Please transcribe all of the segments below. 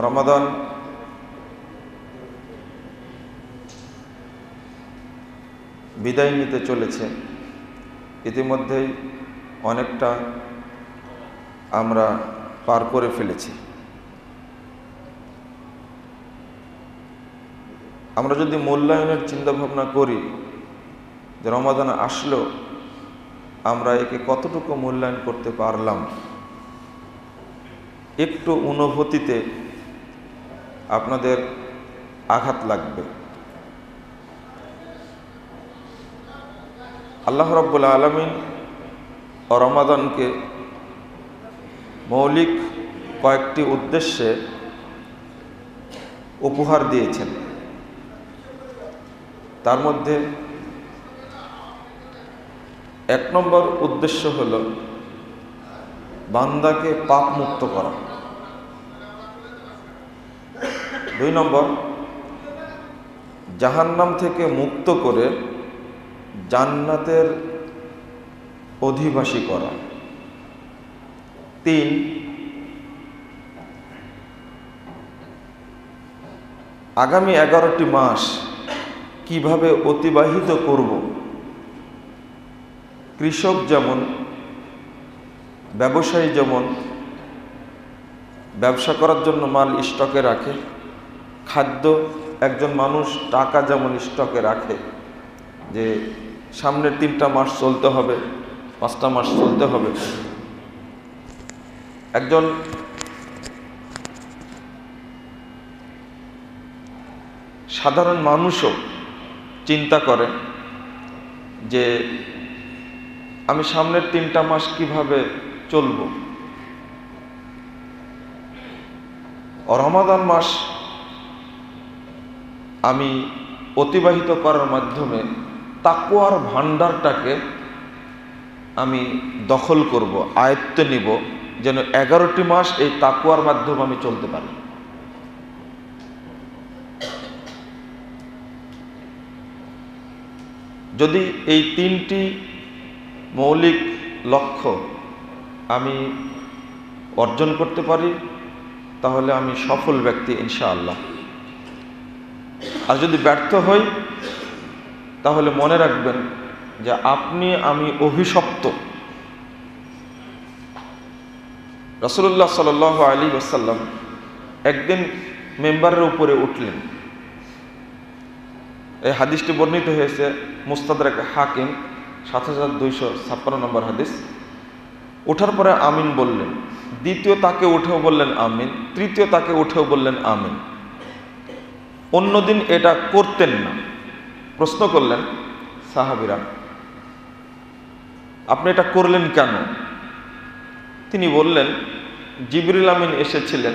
রমাদান। বিদায় নিতে চলেছে। ইতিমধ্যেই অনেকটা আমরা পার করে ফেলেছি। আমরা যদি মূল্যায়নের চিন্তাভাবনা করি যে রমাদান আসলো, আমরা একে কতটুকু মূল্যায়ন করতে পারলাম? একটু অনুভূতিতে আপনাদের আঘাত লাগবে। আল্লাহ রব্বুল আলমিন ও রমাদানকে মৌলিক কয়েকটি উদ্দেশ্যে উপহার দিয়েছেন। তার মধ্যে এক নম্বর উদ্দেশ্য হল বান্দাকে পাপ মুক্ত করা। দুই নম্বর, জাহান্নাম থেকে মুক্ত করে জান্নাতের অধিবাসী করা। তিন, আগামী এগারোটি মাস কীভাবে অতিবাহিত করব? কৃষক যেমন, ব্যবসায়ী যেমন, ব্যবসা করার জন্য মাল স্টকে রাখে খাদ্য, একজন মানুষ টাকা যেমন স্টকে রাখে, যে সামনের তিনটা মাস চলতে হবে, পাঁচটা মাস চলতে হবে। একজন সাধারণ মানুষও চিন্তা করে যে আমি সামনের তিনটা মাস কীভাবে চলব। রমাদান মাস আমি অতিবাহিত করার মাধ্যমে তাকুয়ার ভাণ্ডারটাকে আমি দখল করব, আয়ত্তে নিব, যেন এগারোটি মাস এই তাকুয়ার মাধ্যমে আমি চলতে পারি। যদি এই তিনটি মৌলিক লক্ষ্য আমি অর্জন করতে পারি, তাহলে আমি সফল ব্যক্তি ইনশাআল্লাহ। আর যদি ব্যর্থ হই, তাহলে মনে রাখবেন যে আপনি, আমি অভিশপ্ত। রসুল্লাহ সাল আলী ওসাল্লাম একদিন মেম্বারের উপরে উঠলেন। এই হাদিসটি বর্ণিত হয়েছে মুস্তাদাক হাকিম সাত হাজার দুইশো ছাপ্পান্ন নম্বর হাদিস। ওঠার পরে আমিন বললেন। দ্বিতীয় তাকে উঠেও বললেন আমিন, তৃতীয় তাকে উঠেও বললেন আমিন। অন্যদিন এটা করতেন না। প্রশ্ন করলেন, সাহাবিরা, আপনি এটা করলেন কেন? তিনি বললেন, জিবরিল আমিন এসেছিলেন।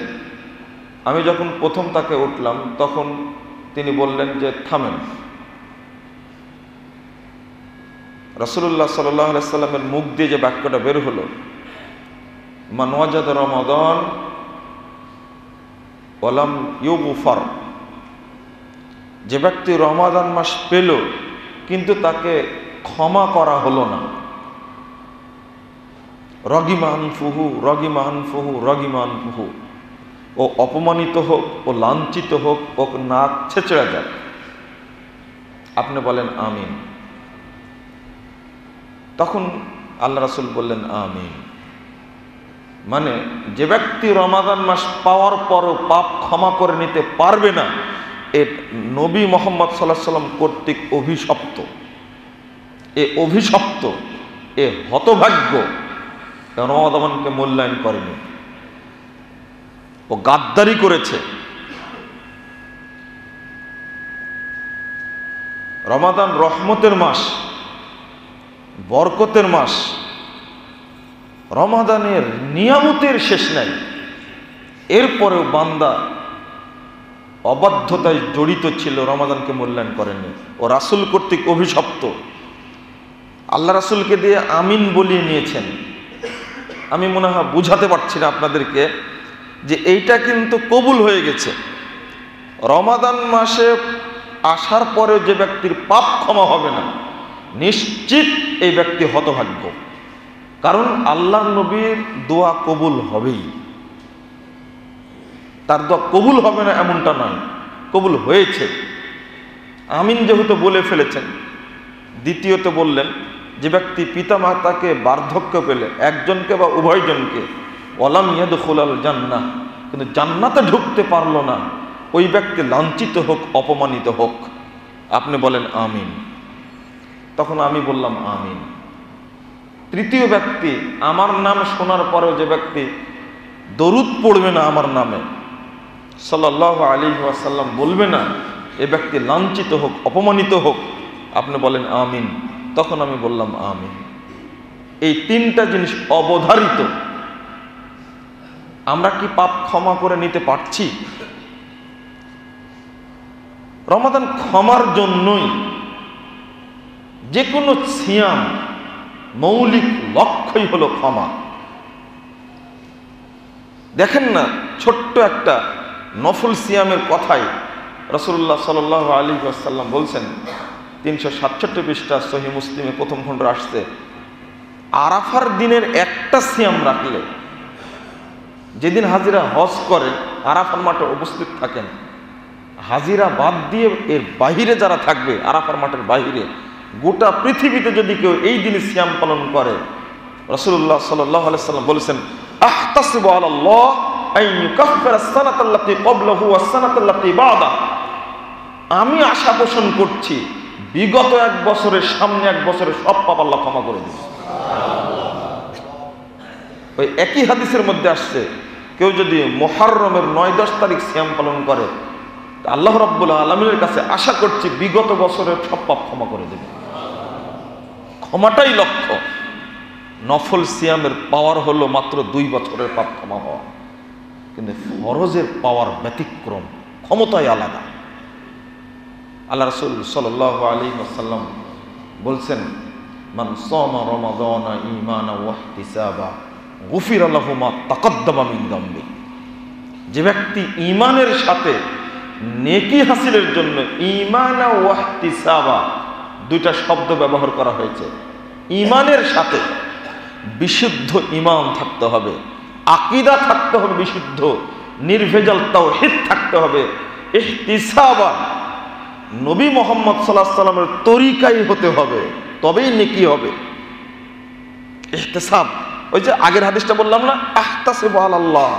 আমি যখন প্রথম তাকে উঠলাম, তখন তিনি বললেন যে, থামেন। রসুল্লাহ সাল্লামের মুখ দিয়ে যে বাক্যটা বের হলো মানওয়াজাদ রমাদন ওলাম ইউবুফার যে ব্যক্তি রমাদান মাস পেল, কিন্তু তাকে ক্ষমা করা হলো না। রগিমান ফুহু রগিমান ফুহু রগিমান ফুহু ও অপমানিত হোক, ও লাঞ্ছিত হোক, ও নাক ছেঁচড়া যাক। আপনি বলেন, আমিন। তখন আল্লাহ রাসুল বললেন, আমিন। মানে যে ব্যক্তি রমাদান মাস পাওয়ার পরও পাপ ক্ষমা করে নিতে পারবে না এ নবী মোহাম্মদ সাল্লাহ সাল্লাম কর্তৃক অভিশপ্ত। এ অভিশপ্ত, এ হতভাগ্য রমাদানকে মূল্যায়ন করেনি? ও গাদ্দারি করেছে। রমাদান রহমতের মাস, বরকতের মাস, রমাদানের নিয়ামতের শেষ নাই। এরপরেও বান্দা অবাধ্যতায় জড়িত ছিল, রমাদানকে মূল্যায়ন করেনি ও রাসুল কর্তৃক অভিশপ্ত। আল্লাহ রাসুলকে দিয়ে আমিন বলিয়ে নিয়েছেন। আমি মনে হয় বুঝাতে পারছি না আপনাদেরকে যে এইটা কিন্তু কবুল হয়ে গেছে। রমাদান মাসে আসার পরেও যে ব্যক্তির পাপ ক্ষমা হবে না, নিশ্চিত এই ব্যক্তি হতভাগ্য। কারণ আল্লাহ নবীর দোয়া কবুল হবেই। তার দোয়া কবুল হবে না এমনটা নয়। কবুল হয়েছে। আমিন যেহেতু বলে ফেলেছেন, দ্বিতীয়ত বললেন, যে ব্যক্তি পিতা মাতাকে বার্ধক্য পেলে, একজনকে বা উভয়জনকে অলাম ইয়াদুল জান্না কিন্তু জান্নাতে ঢুকতে পারল না, ওই ব্যক্তি লাঞ্ছিত হোক, অপমানিত হোক। আপনি বলেন, আমিন। তখন আমি বললাম, আমিন। তৃতীয় ব্যক্তি, আমার নাম শোনার পরেও যে ব্যক্তি দরুদ পড়বে না আমার নামে সাল্লাহ আলী ওয়াসাল্লাম বলবে না, এ ব্যক্তি লাঞ্ছিত হোক, অপমানিত হোক। আপনি বলেন, আমিন। তখন আমি বললাম, আমিন। এই তিনটা জিনিস অবধারিত। আমরা কি পাপ ক্ষমা করে নিতে পারছি? রমাদান ক্ষমার জন্যই যে কোনো সিয়াম মৌলিক লক্ষ্যই হলো ক্ষমা। দেখেন না, ছোট্ট একটা নফল সিয়ামের কথাই রসুল্লাহ সাল আলী আসাল্লাম বলছেন। তিনশো সাতষট্টি পৃষ্ঠা সহি মুসলিমে প্রথম খণ্ড আসছে। আরাফার দিনের একটা সিয়াম রাখলে, যেদিন হাজিরা হজ করে, আরাফার মাঠে উপস্থিত থাকেন, হাজিরা বাদ দিয়ে এর বাহিরে যারা থাকবে, আরাফার মাঠের বাহিরে, গোটা পৃথিবীতে যদি কেউ এই দিনে সিয়াম পালন করে রসুল্লাহ সাল্লাহ সাল্লাম বলেছেন, আহতাসিব আল্লাহ আমি আশা পোষণ করছি, বিগত এক বছরের সামনে এক বছরের সব পাপ আল্লাহ ক্ষমা করে দিবে ওই একই হাদিসের মধ্যে আসছে, কেউ যদি মোহারমের নয় দশ তারিখ সিয়াম পালন করে আল্লাহ রব্বুল আলমিনের কাছে আশা করছি বিগত বছরের সব পাপ ক্ষমা করে দেবে। ক্ষমাটাই লক্ষ্য। নফল সিয়ামের পাওয়ার হলো মাত্র দুই বছরের পাপ ক্ষমা হওয়া। কিন্তু ফরজের পাওয়ার ব্যতিক্রম, ক্ষমতাই আলাদা। আল্লাহ রসুল সাল আলী আসাল্লাম বলছেন, মান সমা রমাদানা ইমানা গুফির আল্লাহুমা তাকদ্দামা মিন যে ব্যক্তি ইমানের সাথে নেকি হাসিলের জন্য ইমানা দুইটা শব্দ ব্যবহার করা হয়েছে ইমানের সাথে বিশুদ্ধ ইমান থাকতে হবে। আকিদা থাকতে হবে বিশুদ্ধ নির্ভেজাল তাও হিত থাকতে হবে। নবী মোহাম্মদ সাল্লাহ সাল্লামের তরিকাই হতে হবে, তবেই নেকি হবে। ইহতেসাব, ওই যে আগের হাদিসটা বললাম না, আহতাসিব আল্লাহ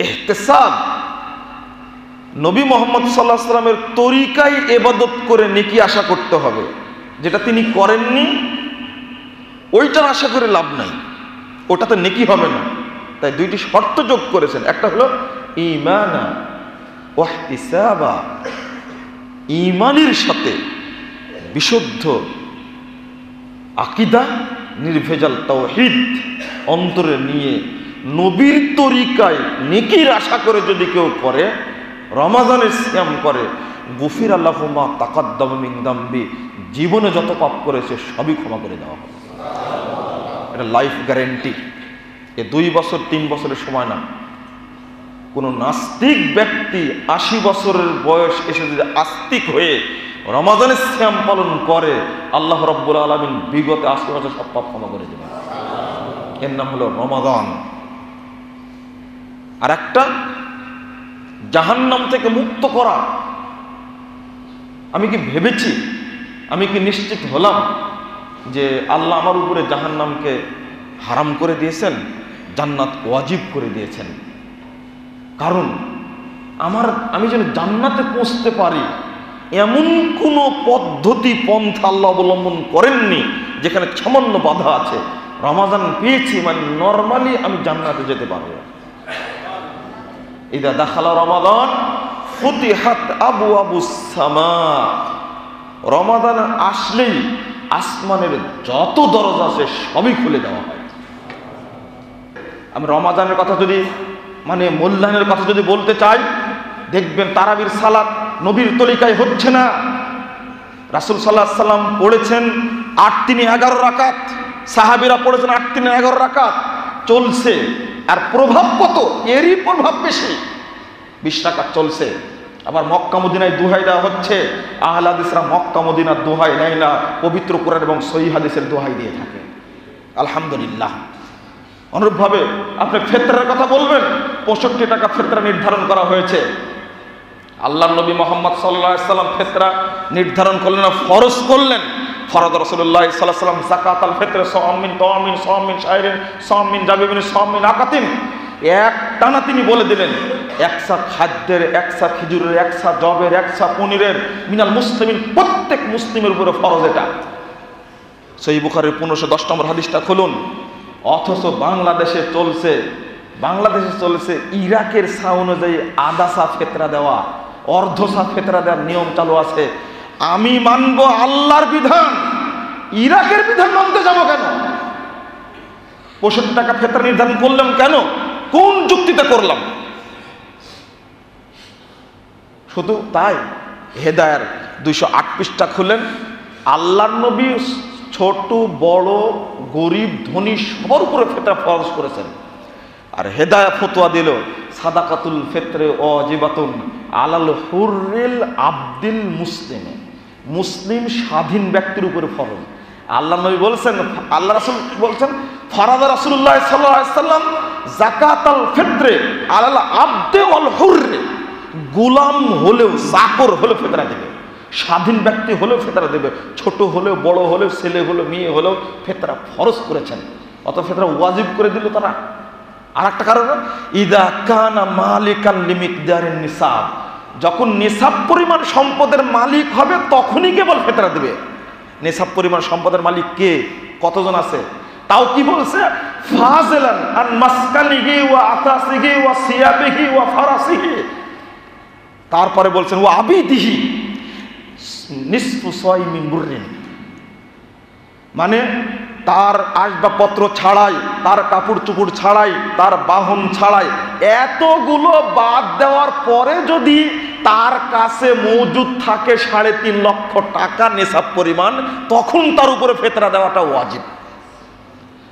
ইহতেসাব, নবী মোহাম্মদ সাল্লাহ সাল্লামের তরিকাই এবাদত করে নেকি আশা করতে হবে। যেটা তিনি করেননি, ওইটার আশা করে লাভ নাই। ওটাতে নেকি হবে না। তাই দুইটি শর্ত যোগ করেছেন। একটা হলো ইমানা ওয়াহতিসাবা ইমানের সাথে বিশুদ্ধ আকিদা, নির্ভেজাল তাওহিদ অন্তরে নিয়ে নবীর তরিকায় নেকির আশা করে যদি কেউ করে, রমাজানের সিয়াম করে, গুফির আল্লাহমা তাকাদ্দামিংদাম্বি জীবনে যত পাপ করেছে সবই ক্ষমা করে দেওয়া হবে। এটা লাইফ গ্যারেন্টি এ দুই বছর, তিন বছরের সময় না। কোনো নাস্তিক ব্যক্তি আশি বছরের বয়স এসে যদি আস্তিক হয়ে রমাজানের শ্যাম পালন করে, আল্লাহ রব্বুল আলমিন বিগত আশি বছর সব পাপ ক্ষমা করে দেবেন। এর নাম হলো রমাদান। আর একটা, জাহান্নাম থেকে মুক্ত করা। আমি কি ভেবেছি? আমি কি নিশ্চিত হলাম? যে আল্লাহ আমার উপরে জাহান্নামকে হারাম করে দিয়েছেন, জান্নাত ওয়াজিব করে দিয়েছেন। কারণ আমার, আমি যেন জান্নাতে পৌঁছতে পারি, এমন কোনো পদ্ধতি পন্থা আল্লাহ অবলম্বন করেননি যেখানে সামান্য বাধা আছে। রমাজান পেয়েছি মানে নর্মালি আমি জান্নাতে যেতে পারব। ইদা দাখালা রমাদান, ফতিহাত আবু আবু সামা। রমাদান আসলেই আসমানের যত দরজা আছে সবই খুলে দেওয়া হয়। আমি রমাদানের কথা যদি মানে মূল্যায়নের কথা যদি বলতে চাই, দেখবেন তারাবির সালাত নবীর তলিকায় হচ্ছে না। রাসুল সাল্লাহ সাল্লাম পড়েছেন আট তিনি এগারো রাকাত, সাহাবিরা পড়েছেন আট তিনি এগারো রাকাত, চলছে। আর প্রভাব কত? এরই প্রভাব বেশি। বিশ রাকাত চলছে। আবার মক্কা মদিনায় দোহাই দেওয়া হচ্ছে। আহলাদিসরা মক্কা মদিনার দোহাই নেয় না, পবিত্র কোরআন এবং সহি হাদিসের দোহাই দিয়ে থাকে। আলহামদুলিল্লাহ। অনুরূপভাবে আপনি ফেতরার কথা বলবেন, পঁয়ষট্টি টাকা ফেতরা নির্ধারণ করা হয়েছে। আল্লাহ নবী মোহাম্মদ সাল্লাম ফেতরা নির্ধারণ করলেন ফরজ করলেন। ফরদ রসুল্লাহ সাল্লাহ সাল্লাম জাকাত আল ফেতরে সমিন তমিন সমিন শাহরিন সমিন জাবিবিন সমিন আকাতিন। এক টানা তিনি বলে দিলেন একসা খাদ্যের, একসা খিজুরের, একসা জবের একসা পনিরের, মিনাল মুসলিমিন, প্রত্যেক মুসলিমের উপরে ফরজ এটা। সেই বুখারের পনেরোশো দশ নম্বর হাদিসটা খুলুন। অথচ বাংলাদেশে চলছে বাংলাদেশে চলছে ইরাকের সা অনুযায়ী আধা সা ফেতরা দেওয়া, অর্ধ সা ফেতরা দেওয়ার নিয়ম চালু আছে। আমি মানব আল্লাহর বিধান, ইরাকের বিধান মানতে যাব কেন? পঁয়ষট্টি টাকা ফেতরা নির্ধারণ করলাম কেন? কোন যুক্তিতে করলাম? শুধু তাই, হেদায়ার দুইশো আট পৃষ্ঠা খুলেন। আল্লাহর নবী ছোট, বড়, গরিব, ধনী, সবার উপরে ফেতরা ফরজ করেছেন। আর হেদায়া ফতোয়া দিল, সাদাকাতুল ফেতরে অজিবাতুন আলাল হুররিল আব্দিল মুসলিমে। মুসলিম স্বাধীন ব্যক্তির উপরে ফরজ। আল্লাহ নবী বলছেন, আল্লাহ রাসুল বলছেন, ফারাদা রাসুল্লাহ সাল্লাম জাকাতাল ফেতরে আলাল আব্দে অল হুররে। গুলাম হলেও চাকর হলেও ফেতরা দেবে। স্বাধীন ব্যক্তি হলেও ফেতরা দেবে। ছোট হলেও, বড় হলেও, ছেলে হলেও, মেয়ে হলেও ফেতরা ফরজ করেছেন। অত ফেতরা ওয়াজিব করে দিল তারা। আর একটা কারণ, ইদা কানা মালিকান লিমিকদারের নিসাব। যখন নিসাব পরিমাণ সম্পদের মালিক হবে, তখনই কেবল ফেতরা দেবে। নিসাব পরিমাণ সম্পদের মালিক কে? কতজন আছে? তাও কি বলছে? ফাজেলান আর মাসকানিহি ওয়া আতাসিহি ওয়া সিয়াবিহি ওয়া ফারাসিহি। তারপরে বলছেন ও আবিদিহি সয়মিন বুররিন মানে তার আসবাবপত্র ছাড়াই, তার কাপড় চুপুর ছাড়াই, তার বাহন ছাড়াই, এতগুলো বাদ দেওয়ার পরে যদি তার কাছে মজুদ থাকে সাড়ে তিন লক্ষ টাকা নেশাব পরিমাণ, তখন তার উপরে ফেতরা দেওয়াটা ওয়াজিব।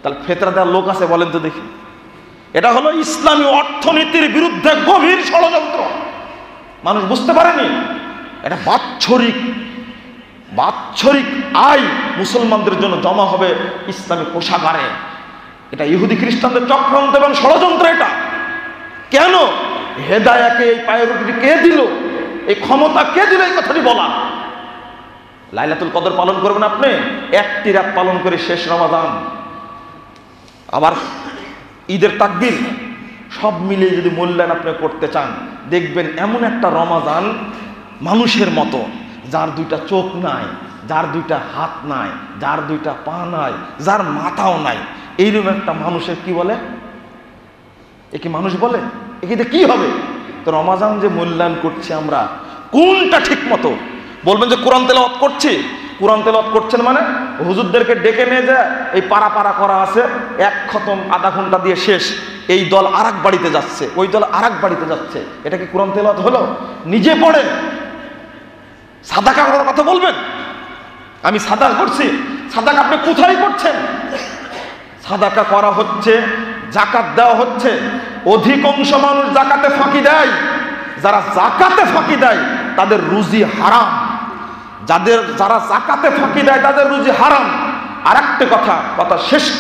তাহলে ফেতরা দেওয়ার লোক আছে বলেন তো দেখি। এটা হলো ইসলামী অর্থনীতির বিরুদ্ধে গভীর ষড়যন্ত্র। মানুষ বুঝতে পারেনি। এটা বাৎসরিক বাৎসরিক আয় মুসলমানদের জন্য জমা হবে ইসলামী কোষাগারে। এটা ইহুদি খ্রিস্টানদের চক্রান্ত এবং ষড়যন্ত্র এটা। কেন? হেদায়াকে এই পায়রুটি কে দিল? এই ক্ষমতা কে দিল এই কথাটি বলা? লাইলাতুল কদর পালন করবেন আপনি? একটি রাত পালন করে শেষ রমাদান। আবার ঈদের তাকবির। সব মিলিয়ে যদি মূল্যায়ন আপনি করতে চান দেখবেন এমন একটা রমাজান মানুষের মতো, যার দুইটা চোখ নাই, যার দুইটা হাত নাই, যার দুইটা পা নাই, যার মাথাও নাই। এইরকম একটা মানুষের কি বলে? একে মানুষ বলে? একে কি হবে? তো রমাজান যে মূল্যায়ন করছি আমরা, কোনটা ঠিক মতো? বলবেন যে কোরআন তেলাওয়াত করছি? কোরআন তেলাওয়াত করছেন মানে হুজুরদেরকে ডেকে নিয়ে যায়, এই পাড়া পাড়া করা আছে, এক খতম আধা ঘণ্টা দিয়ে শেষ, এই দল আর বাড়িতে যাচ্ছে, ওই দল আর বাড়িতে যাচ্ছে, এটা কি কোরআন তেলাওয়াত হলো? নিজে পড়েন। সাদাকা করার কথা বলবেন? আমি সাদা করছি, সাদাকা আপনি কোথায় করছেন? সাদাকা করা হচ্ছে, জাকাত দেওয়া হচ্ছে অধিকাংশ মানুষ জাকাতে ফাঁকি দেয়, যারা জাকাতে ফাঁকি দেয়, তাদের রুজি হারাম। যাদের যারা জাকাতে ফাঁকি দেয়, তাদের রুজি হারাম। আর একটা কথা কথা শেষ।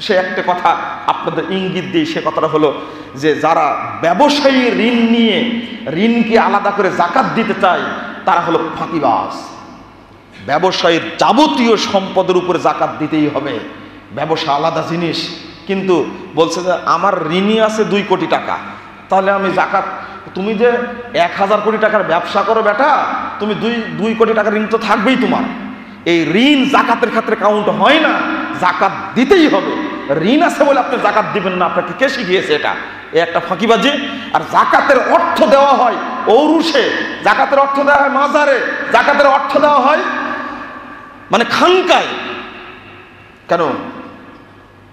সে একটা কথা আপনাদের ইঙ্গিত দিয়ে সে কথাটা হলো যে যারা ব্যবসায়ী ঋণ নিয়ে ঋণকে আলাদা করে জাকাত দিতে চায়, তারা হলো ফাঁকিবাস ব্যবসায়ীর যাবতীয় সম্পদের উপরে জাকাত দিতেই হবে। ব্যবসা আলাদা জিনিস। কিন্তু বলছে যে, আমার ঋণই আছে দুই কোটি টাকা। তাহলে আমি জাকাত তুমি যে এক হাজার কোটি টাকার ব্যবসা করো বেটা, তুমি দুই দুই কোটি টাকার ঋণ তো থাকবেই তোমার। এই ঋণ জাকাতের ক্ষেত্রে কাউন্ট হয় না, জাকাত দিতেই হবে। ঋণ আছে বলে আপনি জাকাত দিবেন না, আপনাকে কে শিখিয়েছে এটা? এ একটা ফাঁকিবাজি। আর জাকাতের অর্থ দেওয়া হয় ঔরুষে। জাকাতের অর্থ দেওয়া হয় মাজারে। জাকাতের অর্থ দেওয়া হয় মানে খানকায়। কেন?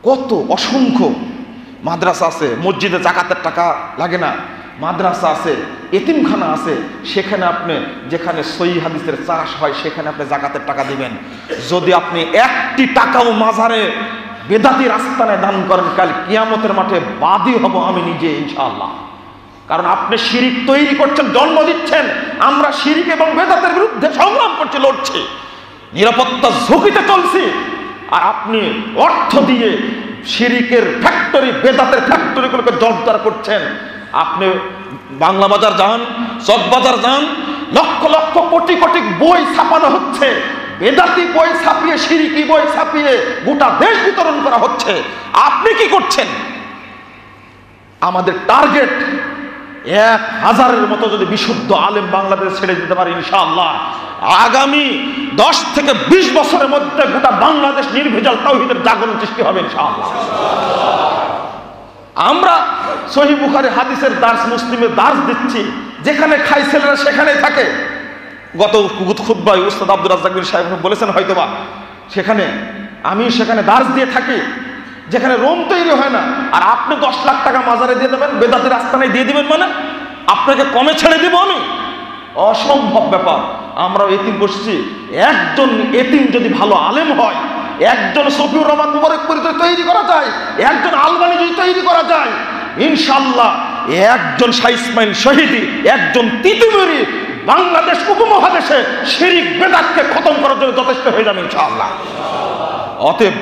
কত অসংখ্য মাদ্রাসা আছে, মসজিদে জাকাতের টাকা লাগে না। মাদ্রাসা আছে, এতিমখানা আছে, সেখানে আপনি যেখানে সই হাদিসের চাষ হয়, সেখানে আপনি জাকাতের টাকা দিবেন। যদি আপনি একটি টাকাও মাঝারে বেদাতি রাস্তানে দান করেন, কাল কিয়ামতের মাঠে বাদী হব আমি নিজে, ইনশাআল্লাহ। কারণ আপনি শিরিক তৈরি করছেন, জন্ম দিচ্ছেন, আমরা শিরিক এবং বেদাতের বিরুদ্ধে সংগ্রাম করছি, লড়ছি। নিরাপত্তা ঝুঁকিতে চলছি। আর আপনি অর্থ দিয়ে শিরিকের ফ্যাক্টরি বেদাতের ফ্যাক্টরিগুলোকে জোরদার করছেন। আপনি বাংলা বাজার যান চকবাজার যান, লক্ষ লক্ষ কোটি কোটি বই ছাপানো হচ্ছে। বেদাতি বই ছাপিয়ে, সিরিকি বই ছাপিয়ে গোটা দেশ বিতরণ করা হচ্ছে। আপনি কি করছেন? আমাদের টার্গেট এক হাজারের মতো যদি বিশুদ্ধ আলেম বাংলাদেশ ছেড়ে দিতে পারে, ইনশাআল্লাহ। আগামী দশ থেকে বিশ বছরের মধ্যে গোটা বাংলাদেশ নির্ভেজাল তাওহিদের জাগরণ সৃষ্টি হবে, ইনশাআল্লাহ। আমরা সহি বুখারি হাদিসের দাস মুসলিমের দাস দিচ্ছি, যেখানে খাই ছেলেরা সেখানে থাকে। গত খুদ্াই উস্তাদ আব্দুল রাজ্জাক সাহেব বলেছেন হয়তোবা, সেখানে আমি সেখানে দাস দিয়ে থাকি, যেখানে রোম তৈরি হয় না। আর আপনি দশ লাখ টাকা মাজারে দিয়ে দেবেন বেদাতের আস্তানায় দিয়ে দিবেন মানে? আপনাকে কমে ছেড়ে দিব আমি? অসম্ভব ব্যাপার। আমরা এতিম বসছি। একজন এতিম যদি ভালো আলেম হয়, একজন সফিউর রহমান মুবারক যদি তৈরি করা যায়, একজন তৈরি করা যায়। ইনশাল্লাহ একজন শাহ শহীদি, একজন তিতুমিরি বাংলাদেশ উপমহাদেশে শিরিক বেদাতকে খতম করার জন্য যথেষ্ট হয়ে যাবে ইনশাআল্লাহ। অতএব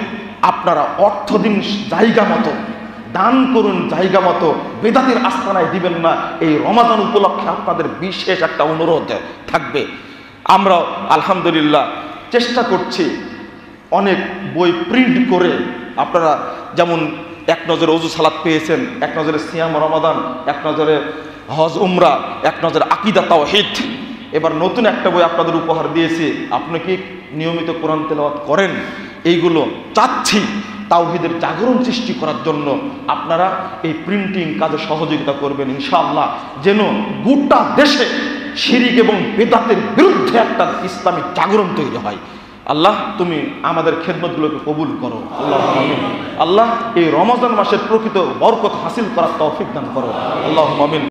আপনারা অর্থ দিন জায়গা মতো, দান করুন জায়গা মতো, বেদাতের আস্থানায় দিবেন না। এই রমাদান উপলক্ষে আপনাদের বিশেষ একটা অনুরোধ থাকবে। আমরা আলহামদুলিল্লাহ চেষ্টা করছি অনেক বই প্রিন্ট করে আপনারা যেমন এক নজরে অজু সালাত পেয়েছেন, এক নজরে সিয়াম রমাদান, এক নজরে হজ উমরা, এক নজরে আকিদা তাওহিদ। এবার নতুন একটা বই আপনাদের উপহার দিয়েছি। আপনি কি নিয়মিত কোরআন তেলাওয়াত করেন? এইগুলো চাচ্ছি তাওহিদের জাগরণ সৃষ্টি করার জন্য। আপনারা এই প্রিন্টিং কাজে সহযোগিতা করবেন, ইনশাআল্লাহ। যেন গোটা দেশে শিরিক এবং বেদাতের বিরুদ্ধে একটা ইসলামিক জাগরণ তৈরি হয়। আল্লাহ, তুমি আমাদের খেদমতগুলোকে কবুল করো। আল্লাহ আমিন। আল্লাহ এই রমজান মাসের প্রকৃত বরকত হাসিল করার তৌফিক দান করো। আল্লাহ আমিন।